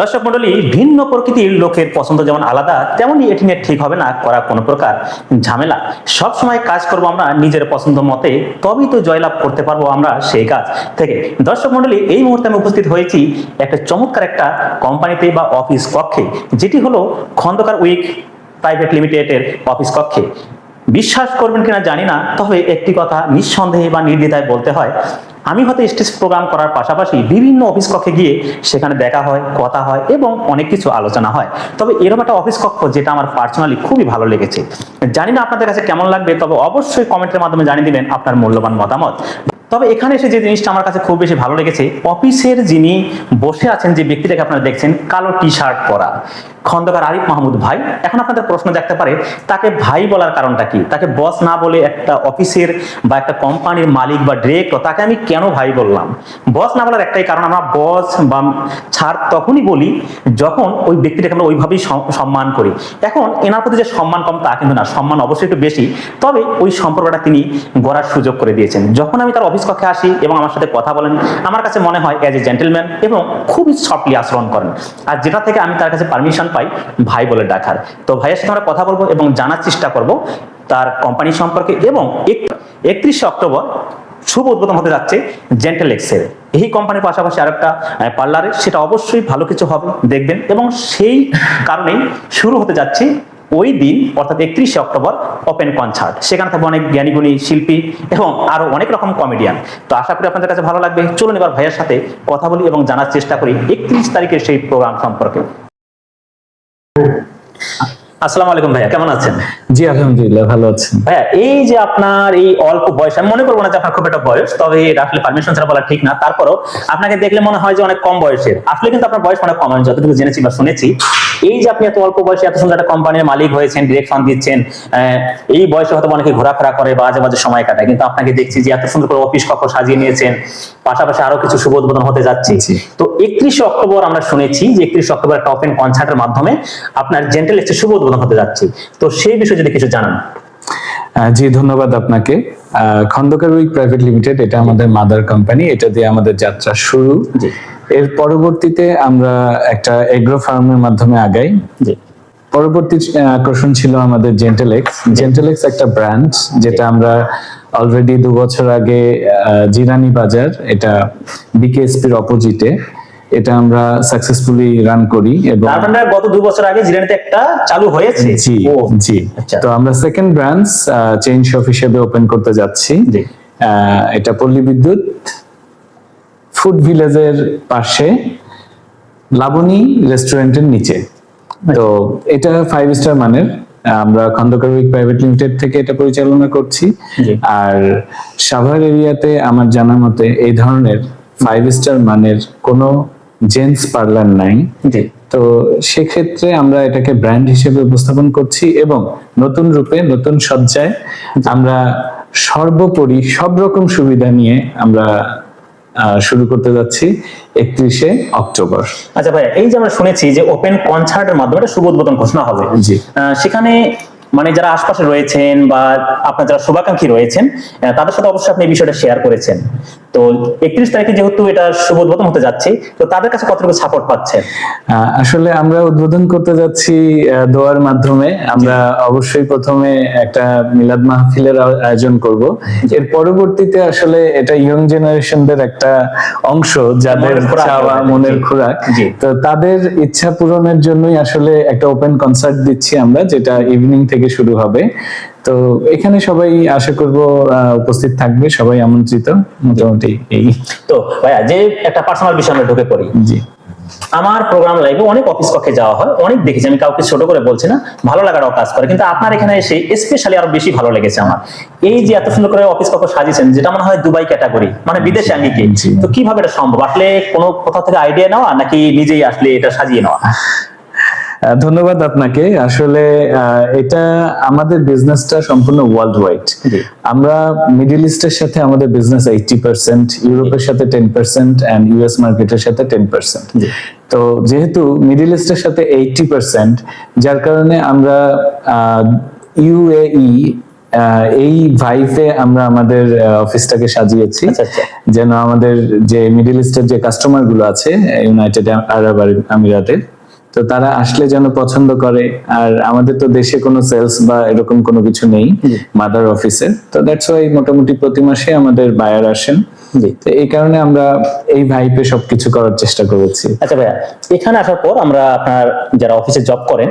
দর্শক মন্ডলী ভিন্ন প্রকৃতির লোকের পছন্দ যেমন আলাদা, তেমনি এটি নিয়ে ঠিক হবে না করা কোনো প্রকার ঝামেলা। সব সময় কাজ করব আমরা নিজের পছন্দ মতে, তবেই তো জয়লাভ করতে পারব আমরা সেই কাজ থেকে। দর্শক মন্ডলী এই মুহূর্তে আমি উপস্থিত হয়েছি একটা চমৎকার একটা কোম্পানিতে বা অফিস কক্ষে, যেটি হলো খন্দকার উইক প্রাইভেট লিমিটেডের অফিস কক্ষে। বিশ্বাস করবেন কিনা জানি না, তবে একটি কথা নিঃসন্দেহে বা নির্দ্বিধায় বলতে হয়। আমি হয়তো স্টেজ প্রোগ্রাম করার পাশাপাশি বিভিন্ন অফিস কক্ষে গিয়ে সেখানে দেখা হয়, কথা হয় এবং অনেক কিছু আলোচনা হয়। তবে এরকম একটা অফিস কক্ষ যেটা আমার পার্সোনালি খুবই ভালো লেগেছে। জানি না আপনাদের কাছে কেমন লাগবে, তবে অবশ্যই কমেন্টের মাধ্যমে জানিয়ে দিবেন আপনার মূল্যবান মতামত। তবে এখানে এসে যে জিনিসটা আমার কাছে খুব বেশি ভালো লেগেছে, অফিসের যিনি বসে আছেন যে ব্যক্তিটাকে আপনারা দেখছেন, কালো টি শার্ট পরা, খন্দকার আরিফ মাহমুদ ভাই। এখন আপনাদের প্রশ্ন দেখতে পারে, তাকে ভাই বলার কারণটা কি? তাকে বস না বলে একটা অফিসের বা একটা কোম্পানির মালিক বা ডিরেক্টর তাকে আমি কেন ভাই বললাম? বস না বলার একটাই কারণ, আমরা বস বা ছাড় তখনই বলি যখন ওই ব্যক্তিটাকে আমরা ওইভাবেই সম্মান করি। এখন এনার প্রতি যে সম্মান কম, তা কিন্তু না, সম্মান অবশ্যই একটু বেশি। তবে ওই সম্পর্কটা তিনি গড়ার সুযোগ করে দিয়েছেন। যখন আমি তার অফিস কক্ষে আসি এবং আমার সাথে কথা বলেন। আমার কাছে মনে হয় অ্যাজ এ জেন্টেলম্যান এবং খুবই সফটলি আচরণ করেন। আর যেটা থেকে আমি তার কাছে পারমিশন পাই, ভাই বলে ডাকার। তো ভাইয়ের সাথে আমরা কথা বলব এবং জানার চেষ্টা করব তার কোম্পানি সম্পর্কে এবং একত্রিশে অক্টোবর শুভ উদ্বোধন হতে যাচ্ছে জেন্টেল এক্সের এই কোম্পানির পাশাপাশি আরেকটা পার্লারে সেটা অবশ্যই ভালো কিছু হবে, দেখবেন। এবং সেই কারণেই শুরু হতে যাচ্ছে ওই দিন, অর্থাৎ একত্রিশে অক্টোবর ওপেন কনসার্ট সেখানে থাকবে অনেক জ্ঞানীগুণী শিল্পী এবং আরও অনেক রকম কমেডিয়ান তো আশা করি আপনাদের কাছে ভালো লাগবে। চলুন এবার ভাইয়ের সাথে কথা বলি এবং জানার চেষ্টা করি একত্রিশ তারিখের সেই প্রোগ্রাম সম্পর্কে। আসসালামু আলাইকুম ভাইয়া কেমন আছেন? জি আলহামদুলিল্লাহ ভালো আছেন ভাইয়া এই যে আপনার এই অল্প বয়স আমি মনে করব না যে আপনার খুব একটা বয়স তবে এটা আসলে পারমিশন ছাড়া বলা ঠিক না। তারপরও আপনাকে দেখলে মনে হয় যে অনেক কম বয়সের। আসলে কিন্তু আপনার বয়স অনেক কম আমি যতটুকু জেনেছি বা শুনেছি। এই যে আপনি এত অল্প বয়সে এত সুন্দর একটা কোম্পানির মালিক হয়েছেন ডিরেকশন দিচ্ছেন এই বয়সে হয়তো অনেকে ঘোরাফেরা করে বা আজে বাজে সময় কাটায়। কিন্তু আপনাকে দেখছি যে এত সুন্দর করে অফিস কক্ষ সাজিয়ে নিয়েছেন পাশাপাশি আরও কিছু শুভ উদ্বোধন হতে যাচ্ছে। তো একত্রিশে অক্টোবর আমরা শুনেছি যে একত্রিশে অক্টোবর একটা ওপেন কনসার্টের মাধ্যমে আপনার জেন্টেল এক্সের শুভ উদ্বোধন হতে যাচ্ছে। তো সেই বিষয়ে যদি কিছু জানান। জি ধন্যবাদ আপনাকে। খন্দকার উইক প্রাইভেট লিমিটেড এটা আমাদের মাদার কোম্পানি এটা দিয়ে আমাদের যাত্রা শুরু। এর পরবর্তীতে আমরা একটা এগ্রো ফার্মের মাধ্যমে আগাই। পরবর্তী আকর্ষণ ছিল আমাদের জেন্টেলেক্স জেন্টেলেক্স একটা ব্র্যান্ড যেটা আমরা অলরেডি দু বছর আগে জিরানি বাজার এটা বিকেএসপির অপোজিটে এটা আমরা সাকসেসফুলি রান করি এবং তার মানে গত দুই বছর আগে জিরানিতে একটা চালু হয়েছে? জি জি। আচ্ছা। তো আমরা সেকেন্ড ব্রাঞ্চ চেইন শপ হিসেবে ওপেন করতে যাচ্ছি। এটা পল্লী বিদ্যুৎ ফুড ভিলেজের পাশে লাবণী রেস্টুরেন্টের নিচে। তো এটা ফাইভ স্টার মানের। আমরা খন্দকার উইক প্রাইভেট লিমিটেড থেকে এটা পরিচালনা করছি। আর সাভার এরিয়াতে আমার জানা মতে এই ধরনের ফাইভ স্টার মানের কোনো জেন্টস পার্লার নাই। তো সেক্ষেত্রে আমরা এটাকে ব্র্যান্ড হিসেবে উপস্থাপন করছি এবং নতুন রূপে নতুন সজ্জায় আমরা সর্বোপরি সব রকম সুবিধা নিয়ে আমরা শুরু করতে যাচ্ছি একত্রিশে অক্টোবর। আচ্ছা ভাই এই যে আমরা শুনেছি যে ওপেন কনসার্টের মাধ্যমে শুভ উদ্বোধন ঘোষণা হবে। সেখানে মানে যারা আশপাশে রয়েছেন বা আপনার যারা শুভাকাঙ্ক্ষী রয়েছেন তাদের সাথে অবশ্যই আপনি এই বিষয়টা শেয়ার করেছেন। তো একত্রিশ তারিখে যেহেতু এটা শুভ উদ্বোধন হতে যাচ্ছে তো তাদের কাছে কতটুকু সাপোর্ট পাচ্ছেন? আসলে আমরা উদ্বোধন করতে যাচ্ছি দোয়ার মাধ্যমে। আমরা অবশ্যই প্রথমে একটা মিলাদ মাহফিলের আয়োজন করব। এর পরবর্তীতে আসলে এটা ইয়ং জেনারেশনদের একটা অংশ যাদের চাওয়া মনের খোরাক। তো তাদের ইচ্ছা পূরণের জন্যই আসলে একটা ওপেন কনসার্ট দিচ্ছি আমরা যেটা ইভিনিং থেকে শুরু হবে। তো এখানে সবাই আশা করব উপস্থিত থাকবে। সবাই আমন্ত্রিত। মোটামুটি এই। তো ভাইয়া যে একটা পার্সোনাল বিষয় আমরা ঢুকে পড়ি। জি। আমার প্রোগ্রাম লাইভে অনেক অফিস কক্ষে যাওয়া হয়। অনেক দেখেছি। আমি কাউকে ছোট করে বলছি না। ভালো লাগারও কাজ করে। কিন্তু আপনার এখানে এসে স্পেশালি আরও বেশি ভালো লেগেছে আমার। এই যে এত সুন্দর করে অফিস কক্ষ সাজিয়েছেন যেটা মনে হয় দুবাই ক্যাটাগরি মানে বিদেশে আমি জি। তো কীভাবে এটা সম্ভব? আসলে কোনো কোথাও থেকে আইডিয়া নেওয়া নাকি নিজেই আসলে এটা সাজিয়ে নেওয়া? ধন্যবাদ আপনাকে। আসলে এটা আমাদের বিজনেসটা সম্পূর্ণ ওয়ার্ল্ড ওয়াইড আমরা মিডল ইস্টের সাথে আমাদের বিজনেস এইটি পার্সেন্ট ইউরোপের সাথে টেন পার্সেন্ট অ্যান্ড ইউএস মার্কেটের সাথে টেন পার্সেন্ট তো যেহেতু মিডল ইস্টের সাথে এইটি পার্সেন্ট যার কারণে আমরা ইউএই আহ, এই ভাইফে আমরা আমাদের অফিসটাকে সাজিয়েছি। আচ্ছা, আচ্ছা। যেন আমাদের যে মিডল ইস্টের যে কাস্টমারগুলো আছে ইউনাইটেড আরব আমিরাতের তো তারা আসলে যেন পছন্দ করে আর আমাদের তো দেশে কোনো সেলস বা এরকম কোনো কিছু নেই মাদার অফিসের তো দ্যাটস ওয়াই মোটামুটি প্রতি মাসে আমাদের বায়ার আসেন। এই কারণে আমরা এই ভাইপে সবকিছু করার চেষ্টা করেছি। আচ্ছা ভাইয়া এখানে আসার পর আমরা আপনার যারা অফিসে জব করেন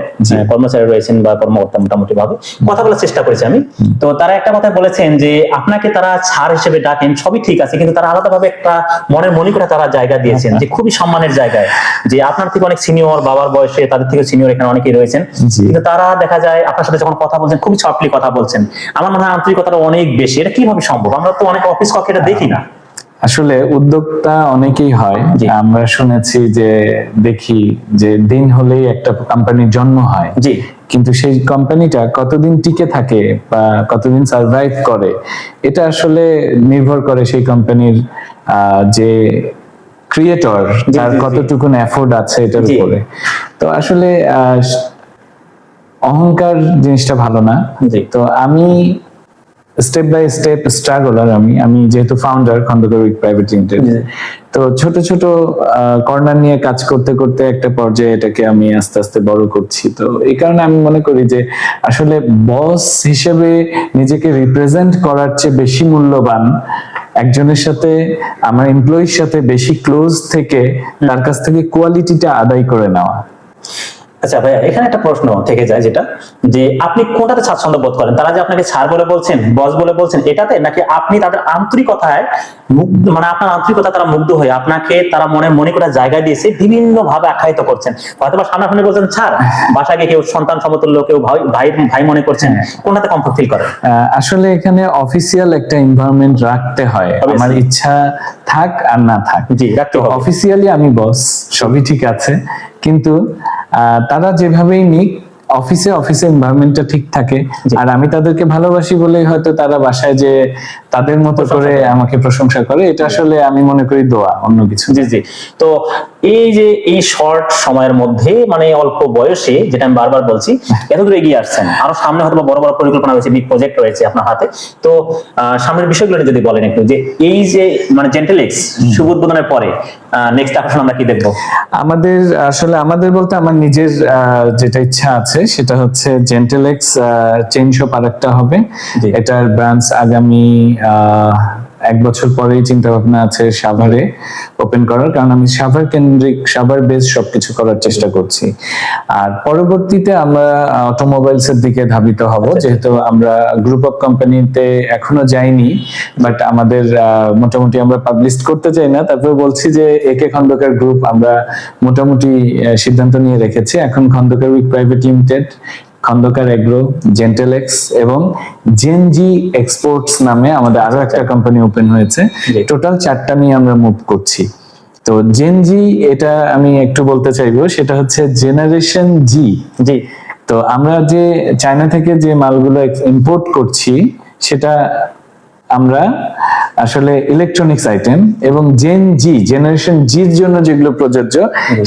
কর্মচারী রয়েছেন বা কর্মকর্তা মোটামুটি ভাবে কথা বলার চেষ্টা করেছি আমি। তো তারা একটা কথা বলেছেন যে আপনাকে তারা ছাড় হিসেবে ডাকেন সবই ঠিক আছে কিন্তু তারা আলাদাভাবে একটা মনের মনি করে তারা জায়গা দিয়েছেন যে খুবই সম্মানের জায়গায় যে আপনার থেকে অনেক সিনিয়র বাবার বয়সে তাদের থেকে সিনিয়র এখানে অনেকেই রয়েছেন। কিন্তু তারা দেখা যায় আপনার সাথে যখন কথা বলছেন খুবই সফটলি কথা বলছেন। আমার মনে হয় আন্তরিকতাটা অনেক বেশি এটা কীভাবে সম্ভব? আমরা তো অনেক অফিস কক্ষে এটা দেখি না। আসলে উদ্যোক্তা অনেকেই হয়। আমরা শুনেছি যে দেখি যে দিন হলেই একটা কোম্পানির জন্ম হয়। জি। কিন্তু সেই কোম্পানিটা কতদিন টিকে থাকে বা কতদিন সার্ভাইভ করে এটা আসলে নির্ভর করে সেই কোম্পানির যে ক্রিয়েটর তার জি। কতটুকুন এফোর্ড আছে এটার উপরে। তো আসলে আহ, অহংকার জিনিসটা ভালো না। তো আমি স্টেপ বাই স্টেপ স্ট্রাগলার আমি আমি যেহেতু founder Khandakar week private limited তো ছোট ছোট কর্নার নিয়ে কাজ করতে করতে একটা পর্যায়ে এটাকে আমি আস্তে আস্তে বড় করছি। তো এই কারণে আমি মনে করি যে আসলে বস হিসেবে নিজেকে রিপ্রেজেন্ট করার চেয়ে বেশি মূল্যবান একজনের সাথে আমার এমপ্লয়ির সাথে বেশি ক্লোজ থেকে তার কাছ থেকে কোয়ালিটিটা আদায় করে নেওয়া। আচ্ছা ভাইয়া এখানে একটা প্রশ্ন থেকে যায় যেটা যে আপনি কোনটাতে স্বাচ্ছন্দ্য বোধ করেন? তারা যে আপনাকে ছাড় বলে বলছেন বস বলে বলছেন এটাতে নাকি আপনি তাদের আন্তরিকতায় মুগ্ধ মানে আপনার আন্তরিকতা তারা মুগ্ধ হয়ে আপনাকে তারা মনে মনে করে জায়গা দিয়েছে বিভিন্ন ভাবে আখ্যায়িত করছেন। হয়তো বা সামনাসামনি বলছেন ছাড় বাসা গিয়ে কেউ সন্তান সমতুল্য কেউ ভাই ভাই ভাই মনে করছেন কোনটাতে কমফোর্ট ফিল করেন আসলে এখানে অফিসিয়াল একটা এনভায়রনমেন্ট রাখতে হয়। আমার ইচ্ছা থাক আর না থাক। জি রাখতে অফিসিয়ালি আমি বস সবই ঠিক আছে। কিন্তু তারা যেভাবেই নিক অফিসে অফিসে এনভায়রনমেন্টটা ঠিক থাকে। আর আমি তাদেরকে ভালোবাসি বলেই হয়তো তারা বাসায় যে তাদের মতো করে আমাকে প্রশংসা করে এটা আসলে আমি মনে করি দোয়া অন্য কিছু জি জি। তো এই যে এই শর্ট সময়ের মধ্যে মানে অল্প বয়সে যেটা আমি বারবার বলছি এত দূর এগিয়ে আসছেন। আরও সামনে হয়তো বড় বড় পরিকল্পনা রয়েছে বিগ প্রজেক্ট রয়েছে আপনার হাতে। তো আহ, সামনের বিষয়গুলো যদি বলেন একটু যে এই যে মানে জেন্টেলেক্স শুভ উদ্বোধনের পরে নেক্সট আকর্ষণ আমরা কি দেখব? আমাদের আসলে আমাদের বলতে আমার নিজের আহ, যেটা ইচ্ছা আছে সেটা হচ্ছে জেন্টেলেক্স চেঞ্জ শপ আরেকটা হবে। এটার ব্রাঞ্চ আগামী আহ, এক বছর পরেই চিন্তা ভাবনা আছে সাভারে ওপেন করার কারণ আমি সাভার কেন্দ্রিক সাভার বেস সবকিছু করার চেষ্টা করছি। আর পরবর্তীতে আমরা অটোমোবাইলস এর দিকে ধাবিত হব যেহেতু আমরা গ্রুপ অফ কোম্পানিতে এখনও যাইনি বাট আমাদের মোটামুটি আমরা পাবলিশ করতে চাই না। তারপরে বলছি যে একে খন্দকার গ্রুপ আমরা মোটামুটি সিদ্ধান্ত নিয়ে রেখেছি। এখন Khandakar week private limited Khandakar agro জেন্টেলেক্স এবং জেনজি এক্সপোর্টস নামে আমাদের আরও একটা কোম্পানি ওপেন হয়েছে। টোটাল চারটা নিয়ে আমরা মুভ করছি। তো জেনজি এটা আমি একটু বলতে চাইব সেটা হচ্ছে জেনারেশন জি জি। তো আমরা যে চায়না থেকে যে মালগুলো ইম্পোর্ট করছি সেটা আমরা আসলে ইলেকট্রনিক্স আইটেম এবং জেন জি জেনারেশন জির জন্য যেগুলো প্রযোজ্য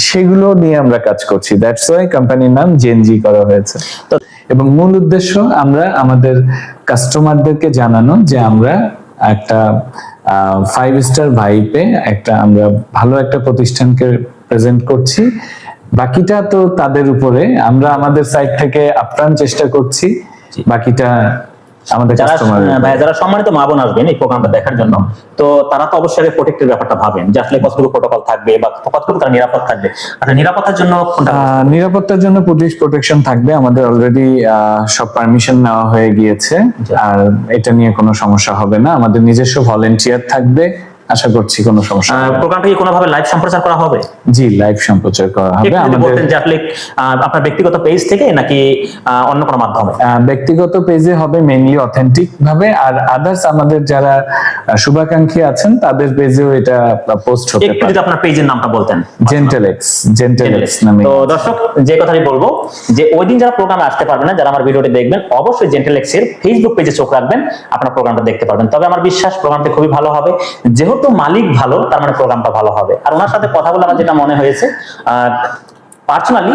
সেগুলো নিয়ে আমরা কাজ করছি। দ্যাটস ওয়াই কোম্পানির নাম জেন জি করা হয়েছে। এবং মূল উদ্দেশ্য আমরা আমাদের কাস্টমারদেরকে জানানো যে আমরা একটা ফাইভ স্টার ভাইপে একটা আমরা ভালো একটা প্রতিষ্ঠানকে প্রেজেন্ট করছি। বাকিটা তো তাদের উপরে। আমরা আমাদের সাইড থেকে আপ্রাণ চেষ্টা করছি। বাকিটা আমাদের যারা সম্মানিত মা বোন আসবেন এই প্রোগ্রামটা দেখার জন্য তো তারা তো অবশ্যই প্রোটেক্টের ব্যাপারটা ভাবেন যে আসলে কতটুকু প্রোটোকল থাকবে বা কতটুকু তারা নিরাপদ থাকবে। আর নিরাপত্তার জন্য আহ, নিরাপত্তার জন্য পুলিশ প্রোটেকশন থাকবে আমাদের অলরেডি সব পারমিশন নেওয়া হয়ে গিয়েছে আর এটা নিয়ে কোনো সমস্যা হবে না আমাদের নিজস্ব ভলেন্টিয়ার থাকবে আশা করছি কোনো সমস্যা হবে প্রোগ্রামটা কি কোনোভাবে লাইভ সম্প্রচার করা হবে? জি লাইভ সম্প্রচার করা হবে। আমাদের বলতেন যে আহ, আপনার ব্যক্তিগত পেজ থেকে নাকি অন্য কোনো মাধ্যমে? ব্যক্তিগত পেজে হবে মেইনলি অথেন্টিক ভাবে। আর আদার্স আমাদের যারা শুভাকাঙ্ক্ষী আছেন তাদের পেজেও এটা পোস্ট হতে একটু যদি আপনার পেজের নামটা বলতেন। জেন্টেলেক্স জেন্টেলেক্স নামে। তো দর্শক যে কথাটি বলব যে ওই দিন যারা প্রোগ্রামে আসতে পারবেন না যারা আমার ভিডিওটি দেখবেন অবশ্যই জেন্টেলেক্স এর ফেসবুক পেজে চোখ রাখবেন আপনার প্রোগ্রামটা দেখতে পারবেন। তবে আমার বিশ্বাস প্রোগ্রামটি খুবই ভালো হবে। যেহেতু মালিক ভালো, তার মানে প্রোগ্রামটা ভালো হবে। আর ওনার সাথে কথা বলে আমার যেটা মনে হয়েছে পার্সোনালি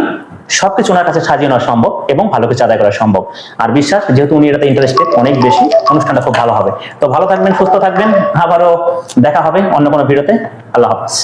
সবকিছু ওনার কাছে সাজিয়ে নেওয়া সম্ভব এবং ভালো কিছু আদায় করা সম্ভব। আর বিশ্বাস, যেহেতু উনি এটাতে ইন্টারেস্টেড অনেক বেশি, অনুষ্ঠানটা খুব ভালো হবে। তো ভালো থাকবেন, সুস্থ থাকবেন, আবারও দেখা হবে অন্য কোনো ভিডিওতে। আল্লাহ হাফিজ।